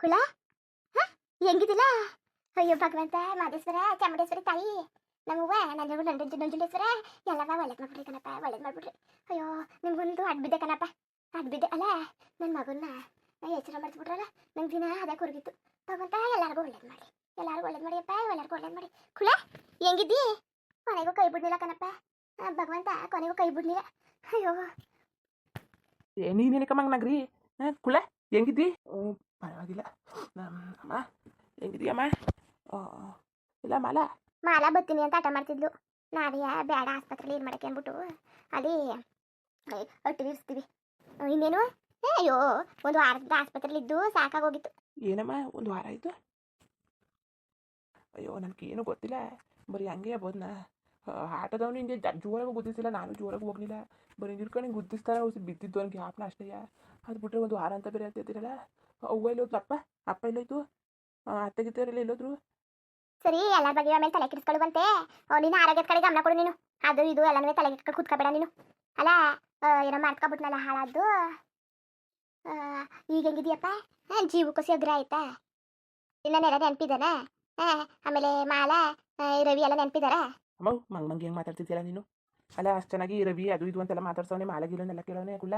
ಕುಳ ಹ? ಹೆಂಗಿದಿಲ್ಲ? ಅಯ್ಯೋ ಭಗವಂತ ಮಾದೇಶ್ವರ ಚಾಮುಂಡೇಶ್ವರಿ ತಾಯಿ. ನಮ್ಮವ್ವ ನನ್ನ ನಂಜು ನಂಜುಂಡೇಶ್ವರ ಎಲ್ಲವ ಒಳ್ಳೇದು ಮಾಡ್ಬಿಡ್ರಿ ಕಣಪ್ಪ ಒಳ್ಳೇದು ಮಾಡ್ಬಿಡ್ರಿ. ಅಯ್ಯೋ ನಿಮ್ಗೊಂದು ಅಡ್ಬಿದ್ದೆ ಕಣಪ್ಪ. ಅಡ್ಬಿದ್ದೆ ಅಲ್ಲ ನನ್ನ ಮಗನ್ನ ಎಚ್ಚರ ಮಾಡಿಸ್ಬಿಟ್ರಲ್ಲ ನಂಗೆ ದಿನ ಅದೇ ಕೊರಗಿತ್ತು. ಭಗವಂತ ಎಲ್ಲರಿಗೂ ಒಳ್ಳೇದು ಮಾಡಿ ಎಲ್ಲರಿಗೂ ಒಳ್ಳೇದು ಮಾಡಿಯಪ್ಪ ಎಲ್ಲರಿಗೂ ಒಳ್ಳೇದು ಮಾಡಿ. ಕುಳ ಹೆಂಗಿದ್ದಿ? ಕೊನೆಗೂ ಕೈ ಬಿಡ್ಲಿಲ್ಲ ಕಣಪ್ಪ. ಭಗವಂತ ಕೊನೆಗೂ ಕೈ ಬಿಡ್ಲಿಲ್ಲ. ಅಯ್ಯೋ. ಏ ನೀನೇನಕ್ಕ ನಗ್ರಿ? ಹಾಂ ಕುಳ ಹೆಂಗಿದ್ದಿ? ಪರವಾಗಿಲ್ಲ ನಮ್ಮ ಅಮ್ಮ ಹೆಂಗಿದೀಯಮ್ಮ ಇಲ್ಲ ಮಾಲ ಮಾಲಾ ಬತ್ತೀನಿ ಅಂತ ಆಟ ಮಾಡ್ತಿದ್ಲು ನಾವೇ ಬೇಡ ಆಸ್ಪತ್ರೆಲಿ ಏನು ಮಾಡಕ್ಕೆ ಅಂದ್ಬಿಟ್ಟು ಅಲ್ಲಿ ಅಟ್ಟಿರಿಸ್ತೀವಿ ಇನ್ನೇನು ಅಯ್ಯೋ ಒಂದು ವಾರದ ಆಸ್ಪತ್ರೆಲಿ ಇದ್ದು ಸಾಕಾಗೋಗಿತ್ತು ಏನಮ್ಮ ಒಂದು ವಾರ ಆಯಿತು ಅಯ್ಯೋ ನನಗೆ ಏನು ಗೊತ್ತಿಲ್ಲ ಬರೀ ಹಂಗೆ ಬೋದ್ನ ಆಟದವನು ಹಿಂಗೆ ಜೋರಾಗಿ ಗುದ್ದಿಸಿಲ್ಲ ನಾನು ಜೋರಾಗಿ ಹೋಗಲಿಲ್ಲ ಬರೀ ನಿಲ್ಕೊಂಡು ಹಿಂಗೆ ಗುದ್ದಿಸ್ತಾರೆ ಅವ್ರು ಬಿದ್ದಿದ್ದು ಅವ್ನಿಗೆ ಆಪ್ನ ಅಷ್ಟೇ ಅದು ಬಿಟ್ಟರೆ ಒಂದು ವಾರ ಅಂತ ಬೇರೆ ಅಂತಿದ್ದೀರಲ್ಲ ಅವ್ವ ಎಲ್ಲೋದ್ಲು ಅಪ್ಪ ಅಪ್ಪ ಎಲ್ಲೋಯ್ತು ಅತ್ತೆ ಗಿತ್ತೆಯವರೆಲ್ಲ ಎಲ್ಲೋದ್ರು ಸರಿ ಎಲ್ಲ ಬಗ್ಗೆ ಆಮೇಲೆ ತಲೆ ಕೆಡಿಸ್ಕೊಳ್ಳುವಂತೆ. ನಿನ್ನ ಆರೋಗ್ಯದ ಕಡೆ ಗಮನ ಕೊಡು ನೀನು. ಅದು ಇದು ಎಲ್ಲನೂ ತಲೆ ಕೆಡ್ಕೊಂಡು ಕೂತ್ಕೋಬೇಡ ನೀನು. ಅಲ್ಲ ಏನೋ ಮಾಡ್ಕೊಬಿಟ್ನಲ್ಲ ಹಾಳಾದ್ದು ಈಗ ಹೆಂಗಿದೆಯಪ್ಪ? ಆ, ಜೀವಕ್ಕೂ ಸಿಗ್ರ ಆಯ್ತಾ? ಇನ್ನೆಲ್ಲ ನೆನಪಿದಾನ? ಆಮೇಲೆ ಮಾಲಾ ರವಿ ಎಲ್ಲ ನೆನಪಿದಾರ? ಅಮ್ಮ ಮಂಗ್ ಮಂಗೆ ಹೆಂಗೆ ಮಾತಾಡ್ತಿದ್ಯಲ್ಲ ನೀನು? ಅಲ್ಲ ಅಷ್ಟು ಚೆನ್ನಾಗಿ ರವಿ ಅದು ಇದು ಅಂತೆಲ್ಲ ಮಾತಾಡ್ಸವನೆ ಮಾಲಗಿಲನೆಲ್ಲ ಕೇಳೋನೆ ಕುಲ್ಲ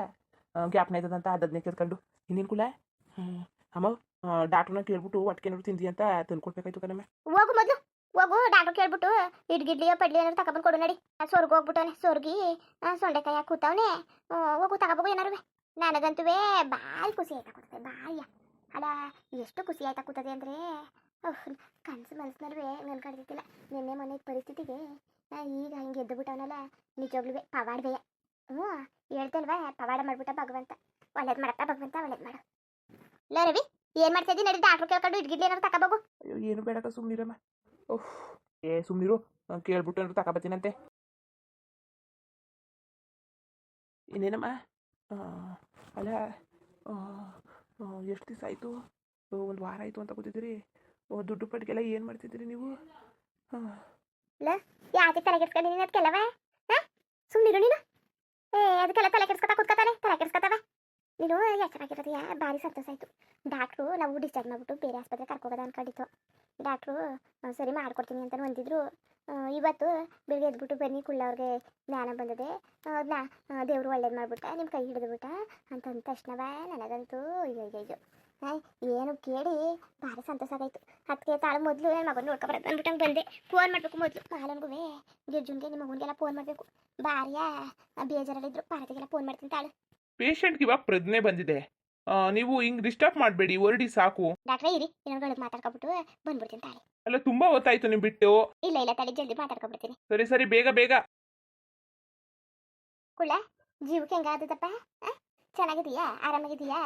ಗ್ಯಾಪ್ನ ಇದ್ದದಂತ ಅದನ್ನೇ ಕೇಳ್ಕೊಂಡು. ಇನ್ನೇನು ಕುಲ್ಲ ಅಮ್ಮ ಡಾಕ್ಟರ್ನ ಕೇಳ್ಬಿಟ್ಟು ಒಟ್ಟಿಗೆ ತಿಂದಿ ಅಂತ ತಂದ್ಕೊಡ್ಬೇಕಾಯ್ತು ಕಣಮ್ಮ. ಹೋಗು ಮೊದಲು, ಹೋಗು ಡಾಕ್ಟರ್ ಕೇಳ್ಬಿಟ್ಟು ಇಡ್ಗಿಡ್ಲಿಯೋ ಪಡ್ಲಿ ಏನಾದ್ರು ತಗೊಂಡ್ ಕೊಡು ನಡಿ. ಸೊರ್ಗ ಹೋಗ್ಬಿಟ್ಟವನೆ ಸೊರ್ಗಿ ಸೊಂಡೆಕಾಯಿ ಕೂತವನೆ. ಹೋಗು ತಗೋಬೇಕು ಏನಾರು ನನಗಂತೂ ಬಾಯಿ ಖುಷಿ ಆಯ್ತಾ ಕೂತದೆ ಬಾಯ ಅಲ್ಲ ಎಷ್ಟು ಖುಷಿ ಆಯ್ತಾ ಕೂತದೆ ಅಂದ್ರೆ ಕನಸು ಮನ್ಸಿನಲ್ವೇ ನನ್ಕಡ್ದಿತ್ತಿಲ್ಲ ನಿನ್ನೆ ಮೊನ್ನೆ ಪರಿಸ್ಥಿತಿಗೆ ಈಗ ಹಿಂಗೆ ಎದ್ದು ಬಿಟ್ಟವನಲ್ಲ ನಿಜವಾಗ್ಲೂ ಪವಾಡ್ಬೇಯ ಹ್ಞೂ ಹೇಳ್ತಲ್ವಾ ಪವಾಡ ಮಾಡ್ಬಿಟ್ಟ ಭಗವಂತ. ಒಳ್ಳೇದು ಮಾಡಪ್ಪ ಭಗವಂತ, ಒಳ್ಳೇದು ಮಾಡು. ಇಲ್ಲ ರವಿ ಏನ್ ಮಾಡ್ತಾ ಇದ್ದೀನಿ ನಡಿ ಡಾಕ್ಟರ್ ಕೇಳ್ಕೊಂಡು ಇಟ್ಗಿಡ್ಲಿ ಏನಾರು ತಗೋಬೇಕು ಅಯ್ಯೋ ಏನು ಬೇಡಕ್ಕ ಸುಮ್ಮನಿರಮ್ಮ ಓಹ್ ಏ ಸುಮ್ಮನಿರು ಕೇಳ್ಬಿಟ್ಟು ಏನಾದ್ರು ಅಂತೆ ಇನ್ನೇನಮ್ಮ? ಅಲ್ಲ ಎಷ್ಟು ದಿವಸ ಆಯಿತು? ಒಂದು ವಾರ ಆಯಿತು ಅಂತ ಗೊತ್ತಿದ್ದೀರಿ ಓ, ದುಡ್ಡು ಪಟ್ಟಿಗೆಲ್ಲ ಏನು ಮಾಡ್ತಿದ್ದೀರಿ ನೀವು? ಹಾಂ. ಯಾಕೆ ತಲೆ ಕೆಡ್ಸ್ಕೊಂಡಿದ್ದೀನಿ ಅದಕ್ಕೆಲ್ಲವ ಸುಮ್ಮನಿರು ನೀನು. ಏ ಅದಕ್ಕೆಲ್ಲ ತಲೆ ಕೆಡ್ಸ್ಕೊತಾ ಕೂತ್ಕೊತಾನೆ. ನೀನು ಯಾ, ಭಾರಿ ಸಂತೋಷ ಆಯಿತು. ಡಾಕ್ಟ್ರು ನಾವು ಡಿಸ್ಚಾರ್ಜ್ ಮಾಡ್ಬಿಟ್ಟು ಬೇರೆ ಆಸ್ಪತ್ರೆ ಕರ್ಕೋಬೋದು ಅನ್ಕೊಂಡಿತ್ತು ಡಾಕ್ಟ್ರು ಸರಿ ಮಾಡ್ಕೊಡ್ತೀನಿ ಅಂತ ಅಂದಿದ್ರು. ಇವತ್ತು ಬೆಳಿಗ್ಗೆ ಎದ್ಬಿಟ್ಟು ಬನ್ನಿ ಕುಳ್ಳವ್ರಿಗೆ ಜ್ಞಾನ ಬಂದಿದೆ. ನಾ ದೇವರು ಒಳ್ಳೇದು ಮಾಡ್ಬಿಟ್ಟ ನಿಮ್ಮ ಕೈ ಹಿಡಿದ್ಬಿಟ್ಟ. ಅಂತ ಅಂದ ತಕ್ಷಣವ ನನಗಂತೂ ಅಯ್ಯೋ ಅಯ್ಯೋ ಏನು ಕೇಳಿ, ಭಾರಿ ಸಂತೋಷ ಆಗಾಯ್ತು. ಅದಕ್ಕೆ ತಾಳು ಮೊದಲು ನನ್ನ ಮಗನ ನೋಡ್ಕೊಬಾರ ಬಂದ್ಬಿಟ್ಟು ಹಂಗೆ ಬಂದೆ. ಫೋನ್ ಮಾಡಬೇಕು ಮೊದಲು. ಮಾಲನ್ಗೂ ಗಿರ್ಜುನ್ಗೆ ನಿಮ್ಮ ಮಗನಿಗೆಲ್ಲ ಫೋನ್ ಮಾಡಬೇಕು. ಭಾರಿಯ ಬೇಜಾರಲ್ಲಿದ್ದರು ಭಾರತಿಗೆಲ್ಲ ಫೋನ್ ಮಾಡ್ತೀನಿ ತಾಳು. ಪೇಷಂಟ್ಗೆ ಇವಾಗ ಪ್ರಜ್ಞೆ ಬಂದಿದೆ. ನೀವು ಹಿಂಗ್ ಡಿಸ್ಟರ್ಬ್ ಮಾಡಬೇಡಿ ಹೊರಡಿ ಸಾಕು. ಡಾಕ್ಟ್ರೇ ಇರಿ ಇನ್ನೊಂದು ಮಾತಾಡ್ಕೊಬಿಟ್ಟು ಬಂದ್ಬಿಡ್ತೀನಿ ತಾಳಿ. ಅಲ್ಲ ತುಂಬಾ ಹೊತ್ತಾಯ್ತು ನೀವು ಬಿಟ್ಟು. ಇಲ್ಲ ಇಲ್ಲ ತಡಿ ಜಲ್ದಿ ಮಾತಾಡ್ಕೊಬಿಡ್ತೀನಿ ಸರಿ ಸರಿ ಬೇಗ ಬೇಗ. ಕುಳ್ಳ ಜೀವಕ್ಕೆ ಹೆಂಗಾದದಪ್ಪ? ಚೆನ್ನಾಗಿದೀಯಾ ಆರಾಮಾಗಿದೀಯಾ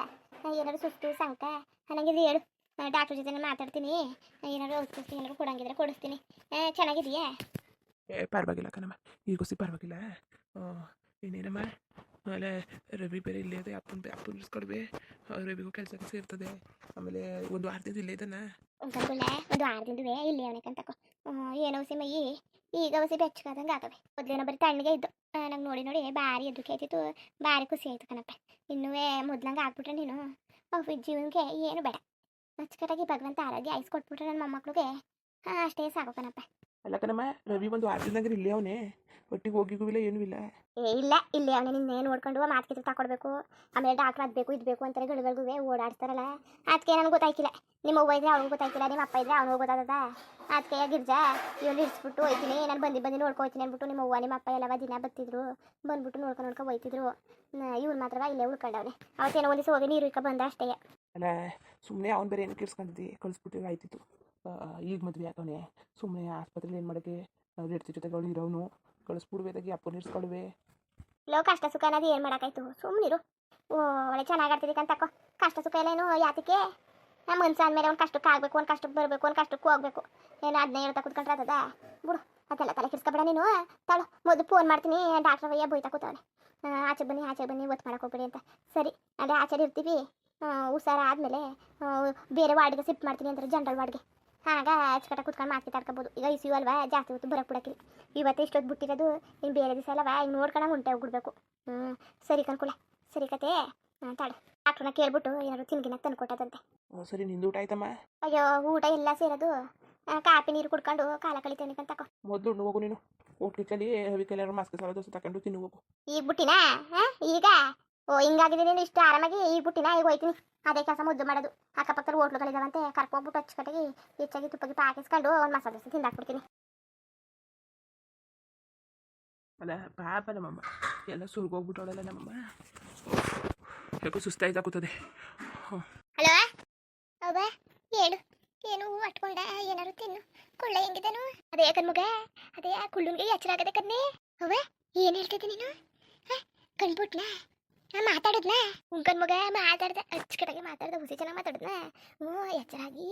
ಏನಾದ್ರು ಸುಸ್ತು ಸಂಕ ಅನ್ನಂಗಿದ್ರೆ ಹೇಳು. ಡಾಕ್ಟರ್ ಜೊತೆ ಮಾತಾಡ್ತೀನಿ. ಏನಾದ್ರು ಔಷಧಿ ಏನಾದ್ರು ಕೊಡಂಗಿದ್ರೆ ಕೊಡಿಸ್ತೀನಿ. ಚೆನ್ನಾಗಿದೀಯಾ ಏ ಪರವಾಗಿಲ್ಲ ಕಣಮ್ಮ. ಈಗ ಪರವಾಗಿಲ್ಲ. ಪರವಾಗಿಲ್ಲ ಇನ್ನೇನಮ್ಮ ಆಮೇಲೆ ರವಿ ಬೇರೆ ಇಲ್ಲೇ ಇದೆ ಅಪ್ಪನ ಅಪ್ಪನ ಇಸ್ಕೊಡ್ಬೇ ರವಿಗೂ ಕೆಲಸಕ್ಕೆ ಸೇರ್ತದೆ. ಆಮೇಲೆ ಒಂದು ವಾರದಿಂದ ಇಲ್ಲೇ ಇದ್ದಾನ. ಅಂತಂದ್ಬಿಡ್ಲೆ ಒಂದು ಆರದಿಂದುವೆ ಇಲ್ಲಿ ಅವನಿಕಂತಕೋ ಏನೋ ಮೈ ಈಗ ಔಸಿ ಬೆಚ್ಚಗಾದಂಗೆ ಆಗವೆ ಮೊದಲೇನೋ ಬರೀ ತಣ್ಣಗೆ ಇದ್ದು. ನಂಗೆ ನೋಡಿ ನೋಡಿ ಭಾರಿ ಎದ್ರಿಕೆ ಆಯ್ತಿತ್ತು ಭಾರಿ ಖುಷಿ ಆಯ್ತು ಕಣಪ್ಪ. ಇನ್ನೂ ಮೊದ್ಲಂಗೆ ಆಗ್ಬಿಟ್ರೆ ನೀನು ಜೀವನಕ್ಕೆ ಏನು ಬೇಡ. ಅಚ್ಚುಕಟ್ಟಾಗಿ ಭಗವಂತ ಆರೋಗ್ಯ ಐಸ್ ಕೊಟ್ಬಿಟ್ರೆ ನನ್ನ ಮೊಮ್ಮಕ್ಳಿಗೆ ಹಾಂ ಅಷ್ಟೇ ಸಾಕು ಕಣಪ್ಪ. ಅಲ್ಲ ಕಣಮ್ಮ ರವಿ ಒಂದು ವಾರದಿಂದ ಇಲ್ಲೇ ಅವನೇ. ಒಟ್ಟಿಗೆ ಹೋಗಿಗೂ ಇಲ್ಲ ಏನೂ ಇಲ್ಲ. ಏ ಇಲ್ಲ ಇಲ್ಲಿ ಅವನೇ ನಿನ್ನೆ ನೋಡ್ಕೊಂಡು ಮಾತ್ಕಿತ್ತು ತಗೊಳ್ಬೇಕು ಆಮೇಲೆ ಡಾಕ್ಟರ್ ಅದು ಬೇಕು ಇದು ಬೇಕು ಅಂತಾರೆ ಗಿಡಗಳಿಗೂ ಓಡಾಡ್ತಾರಲ್ಲ ಅದಕ್ಕೆ ನನಗೆ ಗೊತ್ತಾಯ್ತಿಲ್ಲ ನಿಮ್ಮ ಅವ್ವ ಇದ್ರೆ ಅವ್ನಿಗೆ ಗೊತ್ತಾಯ್ತಿಲ್ಲ ನಿಮ್ಮ ಅಪ್ಪ ಇದ್ರೆ ಅವ್ನಿಗೆ ಗೊತ್ತಾಗದ ಅದಕ್ಕೆ ಗಿರ್ಜಾ ಇವನು ಇರಿಸ್ಬಿಟ್ಟು ಹೋಯ್ತೀನಿ ನಾನು ಬಂದು ಬಂದು ನೋಡ್ಕೊ ಹೋಯ್ತೀನಿ ಅಂದ್ಬಿಟ್ಟು ನಿಮ್ಮ ಅವ್ವ ನಿಮ್ಮ ಅಪ್ಪ ಎಲ್ಲವ ದಿನ ಬರ್ತಿದ್ರು. ಬಂದ್ಬಿಟ್ಟು ನೋಡ್ಕೊಂಡು ನೋಡ್ಕೊ ಹೋಯ್ತಿದ್ರು. ಇವ್ರು ಮಾತ್ರ ಇಲ್ಲೇ ಉಳ್ಕೊಂಡವನೆ. ಅವತ್ತೇನೋ ಒಂದು ದಿವಸ ಹೋಗಿ ನೀರು ಇಕ್ಕ ಬಂದ ಅಷ್ಟೇ. ಅಲ್ಲ ಸುಮ್ಮನೆ ಅವ್ನು ಬೇರೆ ಏನು ಕೇಳಿಸ್ಕೊಂಡಿದ್ದಿ ಕಳಿಸ್ಬಿಟ್ಟು ಆಯ್ತಿತ್ತು. ಈಗ ಮದುವೆ ಆತವನೆ. ಸುಮ್ಮನೆ ಆಸ್ಪತ್ರೆಲಿ ಏನು ಮಾಡೋಕ್ಕೆ? ಹೆಡ್ತಿ ಜೊತೆಗೆ ಅವಳು ಇರೋನು ಕಳಿಸ್ಬಿಡ್ಬೇದಾಗಿ ಅಪ್ಪನ ಇರ್ಸ್ಕೊಳ್ವೆ ಲೋ, ಕಷ್ಟ ಸುಖ ಅನ್ನೋದು ಏನು ಮಾಡೋಕ್ಕಾಯ್ತು? ಸುಮ್ಮನಿರು ಒಳ್ಳೆ ಚೆನ್ನಾಗಿ ಅಂತ ಅಂತಕೋ ಕಷ್ಟ ಸುಖ ಎಲ್ಲ ಏನು ಯಾತಕ್ಕೆ? ನಮ್ಮ ಮನ್ಸ ಅಂದಮೇಲೆ ಒಂದು ಕಷ್ಟಕ್ಕೆ ಆಗಬೇಕು, ಒಂದು ಕಷ್ಟಕ್ಕೆ ಬರಬೇಕು, ಒಂದು ಕಷ್ಟಕ್ಕೆ ಹೋಗ್ಬೇಕು. ಏನು ಅದ್ನ ಹೇಳ್ತಾ ಕೂತ್ಕೊಂಡ್ರೆ ಆತದ ಬಿಡು, ಅದೆಲ್ಲ ತಲೆ ಕೆಡಿಸ್ಕೊಬೇಡ ನೀನು. ತಾಳು ಮೊದಲು ಫೋನ್ ಮಾಡ್ತೀನಿ ಡಾಕ್ಟ್ರ್ ಅಯ್ಯ ಬೈತಾ ಕೂತವನೆ. ಆಚೆ ಬನ್ನಿ ಆಚೆ ಬನ್ನಿ ಒತ್ತು ಮಾಡಕ್ಕೆ ಹೋಗ್ಬೇಡಿ ಅಂತ. ಸರಿ, ಅದೇ ಆಚೆ ಇರ್ತೀವಿ. ಹುಷಾರ ಆದ್ಮೇಲೆ ಬೇರೆ ವಾರ್ಡ್ಗೆ ಶಿಫ್ಟ್ ಮಾಡ್ತೀನಿ ಅಂತಾರೆ, ಜನರಲ್ ವಾರ್ಡ್ಗೆ. ಆಗ ಅಚ್ಚುಕಟ್ಟ ಕುತ್ಕೊಂಡು ಮಾತಾಡ್ಕೋಬೋದು ಈಗ ಇಸಿ ಅಲ್ವಾ? ಜಾಸ್ತಿ ಹೊತ್ತು ಬರಕ್ಕೆ ಬಿಡಕ್ಕಿಲ್ಲ. ಇವತ್ತು ಇಷ್ಟೊತ್ತು ಬಿಟ್ಟಿರೋದು ಇನ್ನು ಬೇರೆ ದಿವಸ ಅಲ್ಲವಾ ಹಿಂಗೆ ನೋಡ್ಕೊಂಡಂಗೆ ಉಂಟೆ ಹೋಗ್ಬಿಡ್ಬೇಕು. ಹ್ಞೂ ಸರಿ ಕನ್ಕುಲ ಸರಿ ಕತೆ ತಾಳು ಡಾಕ್ಟ್ರನ್ನ ಕೇಳ್ಬಿಟ್ಟು ಏನಾದ್ರು ತಿನ್ಗಿನ ತಂದು ಕೊಟ್ಟದಂತೆ. ಸರಿ ನಿಂದು ಊಟ ಆಯ್ತಮ್ಮ? ಅಯ್ಯೋ ಊಟ ಎಲ್ಲ ಸೇರೋದು. ಕಾಪಿ ನೀರು ಕುಡ್ಕೊಂಡು ಕಾಲ ಕಳಿತೇನೆ ಅಂತ ಮೊದಲು ಹೋಗು ನೀನು. ಊಟ ಕಿಚ್ಚಲ್ಲಿ ಹವಿಕೆಲ್ಲಾರು ಮಾಸ್ಕ್ ಸಾಲ ದೋಸೆ ತಕೊಂಡು ತಿನ್ನು ಹೋಗು. ಈಗ ಬಿಟ್ಟಿನಾ? ಈಗ? ಓ ಹಿಂಗಾಗಿದೆ ನೀನು ಇಷ್ಟು ಆರಾಮಾಗಿ ಈ ಬಿಟ್ಟಿನ ಈಗ ಹೋಯ್ತೀನಿ ಅದೇ ಕೆಲಸ ಮುದ್ದು ಮಾಡೋದು. ಅಕ್ಕಪಕ್ಕದ ಹೋಟ್ಲುಗಳಿದಾವಂತೆ ಕರ್ಕೊಂಡ್ಬಿಟ್ಟು ಅಚ್ಚುಕಟ್ಟಿಗೆ ಹೆಚ್ಚಾಗಿ ತುಪ್ಪ ಗಿಪ್ಪ ಹಾಕಿಸ್ಕೊಂಡು ಒಂದು ಮಸಾಲೆ ದೋಸೆ ತಿಂದಾಕ್ಬಿಡ್ತೀನಿ. ಅಲ್ಲ ಪಾಪ ನಮ್ಮಮ್ಮ. ಎಲ್ಲ ಸುರ್ಗೋಗ್ಬಿಟ್ಟವಳಲ್ಲ ನಮ್ಮಮ್ಮ. ಯಾಕೋ ಸುಸ್ತಾಯ್ತಾ ಕೂತದೆ. ಹಲೋ? ಹೌದ ಹೇಳು. ಏನು ಅಟ್ಕೊಂಡ ಏನಾರು ತಿನ್ನು. ಕುಳ್ಳ ಹೆಂಗಿದನು? ಅದೇ ಕಣ್ಮಗ ಅದೇ ಕುಳ್ಳುನ್ಗೆ ಎಚ್ಚರ ಆಗದೆ ಅವೆ ಏನು ಏನ್ ಹೇಳ್ತಿದ್ದೆ ನೀನು? ಕಣ್ಬಿಟ್ನಾ? ಮಾತಾಡಿದ್ನಾ? ಉಂಕನ್ ಮಗ ಮಾತಾಡ್ದೆ ಅಚ್ಚುಕಟ್ಟಾಗಿ ಮಾತಾಡ್ದೆ ಹುಸಿ ಚೆನ್ನಾಗಿ ಮಾತಾಡಿದ್ನ? ಹ್ಞೂ ಎಚ್ಚರಾಗಿ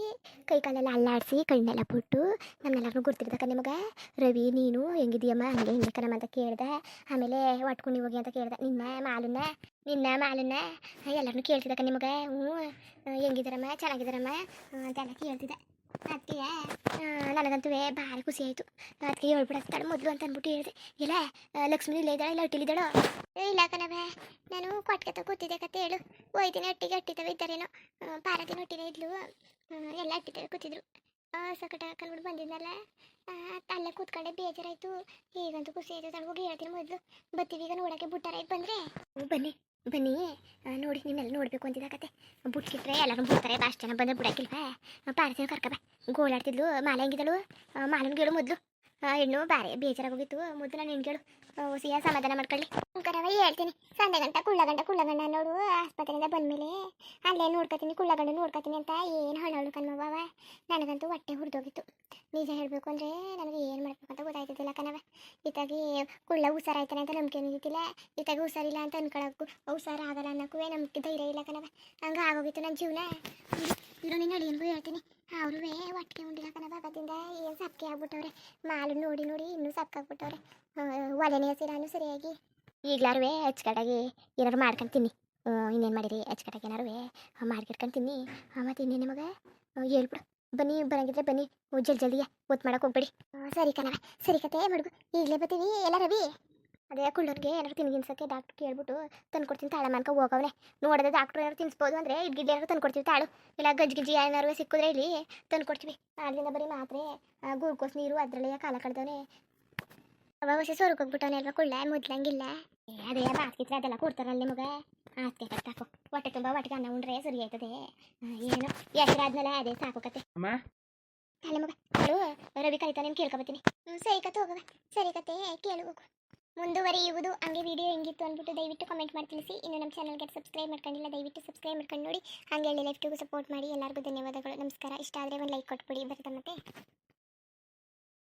ಕೈ ಕಾಲೆಲ್ಲ ಅಲ್ಲಾಡಿಸಿ ಕಣ್ಣೆಲ್ಲ ಬಿಟ್ಟು ನಮ್ಮೆಲ್ಲರೂ ಗುರ್ತಿರ್ದ ಕನ್ನೆ ಮಗ ರವಿ ನೀನು ಹೆಂಗಿದೀಯಮ್ಮ ಹಂಗೆ ಹಿಂಗೆ ಕಣಮ್ಮ ಅಂತ ಕೇಳ್ದೆ ಆಮೇಲೆ ಒಟ್ಕೊಂಡು ಹೋಗಿ ಅಂತ ಕೇಳ್ದೆ ನಿನ್ನ ಮಾಲನ್ನ ನಿನ್ನ ಮಾಲನ್ನ ಎಲ್ಲರನ್ನೂ ಕೇಳ್ತಿದ್ದ ಕಣ್ಣೆ ಮಗ ಹ್ಞೂ ಹೆಂಗಿದಾರಮ್ಮ? ಚೆನ್ನಾಗಿದಾರಮ್ಮ? ಆ, ಅಂತೆಲ್ಲ ಕೇಳ್ತಿದ್ದೆ. ಅದಕ್ಕೆ ನನಗಂತೂ ಭಾರಿ ಖುಷಿ ಆಯಿತು. ಅದಕ್ಕೆ ಹೇಳ್ಬಿಡತ್ತಾಳೆ ಮೊದಲು ಅಂತ ಅಂದ್ಬಿಟ್ಟು ಹೇಳಿದೆ. ಇಲ್ಲ ಲಕ್ಷ್ಮಿ ಇಲ್ಲ ಇದ್ದಾಳೆ, ಇಲ್ಲ ಇಟ್ಟಿಲಿದ್ದಾಳೋ ಇಲ್ಲ ಕಣವೆ ನಾನು ಕೊಟ್ಕತ ಕೂತಿದ್ದೆ ಕತೆ ಹೇಳು. ಒಯ್ದಿನ ಅಟ್ಟಿಗೆ, ಅಟ್ಟಿತವೆ ಇದ್ದಾರೇನೋ. ಪಾರದಿನ ಒಟ್ಟಿನೇ ಇದ್ಲು. ಎಲ್ಲ ಅಟ್ಟಿತವೆ ಕೂತಿದ್ರು. ಸಕಟ ಹಾಕೊಂಡ್ಬಿಟ್ಟು ಬಂದಿದ್ನಲ್ಲ. ಅಲ್ಲೇ ಕೂತ್ಕೊಂಡೆ ಬೇಜಾರಾಯ್ತು. ಈಗಂತೂ ಖುಷಿ ಆಯ್ತು. ಹೋಗಿ ಹೇಳ್ತೀನಿ ಮೊದಲು ಬತ್ತೀವಿ ಈಗ ನೋಡೋಕ್ಕೆ ಬುಟ್ಟಾರಾಯ್ತು ಬಂದರೆ ಬನ್ನಿ. ಬನ್ನಿ. ನೋಡಿ ನಿನ್ನೆಲ್ಲ ನೋಡಬೇಕು ಅಂತಿದ್ದ ಕತೆ ಬುಟ್ಕಿಟ್ರೆ ಎಲ್ಲರೂ ಬಿಡ್ತಾರೆ ಬಾಷ್ಟು ಜನ ಬಂದ್ರೆ ಬಿಡಕ್ಕಿಲ್ವಾ? ಪಾರಸಿನ ಕರ್ಕಬ. ಗೋಳಾಡ್ತಿದ್ಲು, ಮಾಲೆ ಹೆಂಗಿದಳು ಮಾಲನ್ ಗೇಳು ಮೊದಲು. ಹೆಣ್ಣು ಬಾರೆ ಬೇಜಾರಾಗೋಗಿತ್ತು. ಮುದ್ದು ನಾನು ಹೆಣ್ಣು ಕೇಳು ಸಿಯ ಸಮಾಧಾನ ಮಾಡ್ಕೊಳ್ಳಿ. ಕರವ ಹೇಳ್ತೀನಿ. ಸಂಡೆ ಗಂಟ ಕುಳ್ಳಗಂಡ ಕುಳ್ಳಗಂಡ ನೋಡು, ಆಸ್ಪತ್ರೆಯಿಂದ ಬಂದಮೇಲೆ. ಅಲ್ಲೇ ನೋಡ್ಕೊತೀನಿ, ಕುಳ್ಳಗಂಡ ನೋಡ್ಕೊತೀನಿ ಅಂತ ಏನು ಹಳ್ಳು ಕಣ್ಮವ ನನಗಂತೂ ಹೊಟ್ಟೆ ಹುರಿದೋಗಿತ್ತು. ನಿಜ ಹೇಳಬೇಕು ಅಂದರೆ ನನಗೆ ಏನು ಮಾಡ್ಬೇಕು ಅಂತ ಗೊತ್ತಾಯ್ತಿದ್ದಿಲ್ಲ ಕಣವ ಇತ್ತಾಗಿ ಕುಳ್ಳ ಹುಷಾರಾಯ್ತಾನೆ ಅಂತ ನಂಬಿಕೆ ನಿಂತಿಲ್ಲ ಇತ್ತಾಗಿ ಹುಷಾರಿಲ್ಲ ಅಂತ ಅನ್ಕೊಳಕ್ಕೂ ಹುಷಾರಾಗಲ್ಲ ಅನ್ನೋಕ್ಕೂ ನಂಬಿಕೆ ಧೈರ್ಯ ಇಲ್ಲ ಕಣವ ಹಂಗೆ ಆಗೋಗಿತ್ತು ನನ್ನ ಜೀವನ. ಇರೋ ನಿನ್ನ ಅಳಿಯನ್ಗೂ ಹೇಳ್ತೀನಿ. ಅವ್ರೂ ಒಟ್ಟಿಗೆ ಉಂಡಿಲ್ಲ ಕಣವ ಆಗದಿಂದ ಏನು ಸಪ್ಕೆ ಆಗ್ಬಿಟ್ಟವ್ರೆ. ಮಾಲು ನೋಡಿ ನೋಡಿ, ಇನ್ನೂ ಸಪ್ಕಾಗ್ಬಿಟ್ಟವ್ರೆ ಒಲೆನೇ ಸಿರಾನು ಸರಿಯಾಗಿ. ಈಗ್ಲಾರು ಅಚ್ಚುಕಟ್ಟಾಗಿ ಏನಾರು ಮಾಡ್ಕೊಂಡು ತಿನ್ನಿ ಇನ್ನೇನು ಮಾಡಿರಿ? ಅಚ್ಚುಕಟ್ಟಾಗಿ ಏನಾರು ಮಾಡ್ಕಿಟ್ಕೊಂಡು ತಿನ್ನಿ ಮತ್ತು ಇನ್ನೇನು ನಿಮಗೆ? ಹೇಳ್ಬಿಡು. ಬನ್ನಿ, ಬರಂಗಿದ್ರೆ ಬನ್ನಿ. ಜಲ್ದಿ ಜಲ್ದಿಯ ಒತ್ತು ಮಾಡಕ್ಕೆ ಹೋಗ್ಬೇಡಿ. ಸರಿ ಕಣವ ಸರಿ ಕತೆ ಮಡ್ಗು. ಈಗಲೇ ಬರ್ತೀವಿ. ಎಲ್ಲ ರವಿ ಅದೇ ಕುಳ್ಳೋರಿಗೆ ತಿನ್ ತಿನ್ಗಿನ್ಸಕ್ಕೆ ಡಾಕ್ಟ್ರ್ ಕೇಳ್ಬಿಟ್ಟು ತಂದ್ಕೊಡ್ತೀನಿ ತಾಳ ಮನ್ಕ ಹೋಗವ್ನೆ. ನೋಡಿದ್ರೆ ಡಾಕ್ಟ್ರು ಏನಾದ್ರು ತಿನ್ಸ್ಬೋದು ಅಂದರೆ ಇಡ್ಗಿಡ್ಲಿ ಏನಾದ್ರು ತಂದ್ಕೊಡ್ತೀವಿ ತಾಳು. ಇಲ್ಲ ಗಜ್ಜಿ ಗಿಜ್ಜಿ ಏನಾರು ಸಿಕ್ಕಿದ್ರೆ ಇಲ್ಲಿ ತಂದ್ಕೊಡ್ತೀವಿ. ಅಲ್ಲಿಂದ ಬರೀ ಮಾತ್ರೆ ಗ್ಲೂಕೋಸ್ ನೀರು ಅದರಲ್ಲೇ ಕಾಲ ಕಳ್ದವನೆ. ಅವಾಗ ಹೊಸ ಸೋರ್ಗೆ ಹೋಗ್ಬಿಟ್ಟವನೆ ಅಲ್ವಾ ಕುಳ್ಳೆ ಮುದ್ಲಂಗಿಲ್ಲ. ಅದೇ ಬಾಸ್ಕಿತ್ರ ಅದೆಲ್ಲ ಕೊಡ್ತಾರಲ್ಲ ನಿಮಗೆ? ಆಸ್ಕೆ ಸಾಕು ಹೊಟ್ಟೆ ತುಂಬ ಹೊಟ್ಟೆಗೆ ಅನ್ನ ಉಂಡ್ರೆ ಸರಿ ಆಯ್ತದೆ. ಏನು? ಏನು ಹೆಸರಾದ್ಮೇಲೆ ಅದೇ ಸಾಕು ಕತೆ. ಅಲ್ಲ ಮಗ ಹೇಳು ರವಿ ಕರಿತಾ ನಿಮ್ಗೆ ಕೇಳ್ಕೊಬತ್ತೀನಿ ಸರಿ ಕತೆ ಹೋಗವ ಸರಿ ಕತೆ ಕೇಳು ಹೋಗು. ಮುಂದುವರಿಯುವುದು. ಹಾಗೆ ವಿಡಿಯೋ ಹೆಂಗಿತ್ತು ಅಂದ್ಬಿಟ್ಟು ದಯವಿಟ್ಟು ಕಮೆಂಟ್ ಮಾಡಿ ತಿಳಿಸಿ. ಇನ್ನು ನಮ್ಮ ಚಾನಲ್ಗೆ ಸಬ್ಸ್ಕ್ರೈಬ್ ಮಾಡ್ಕೊಂಡಿಲ್ಲ, ದಯವಿಟ್ಟು ಸಬ್ಸ್ಕ್ರೈಬ್ ಮಾಡ್ಕೊಂಡು ನೋಡಿ. ಹಾಗೆ ಹೇಳಿ ಲೈಫ್ಟಿಗೂ ಸಪೋರ್ಟ್ ಮಾಡಿ. ಎಲ್ಲರಿಗೂ ಧನ್ಯವಾದಗಳು. ನಮಸ್ಕಾರ. ಇಷ್ಟ ಆದರೆ ಒಂದು ಲೈಕ್ ಕೊಟ್ಬಿಡಿ. ಬರ್ತಾ ಮತ್ತೆ.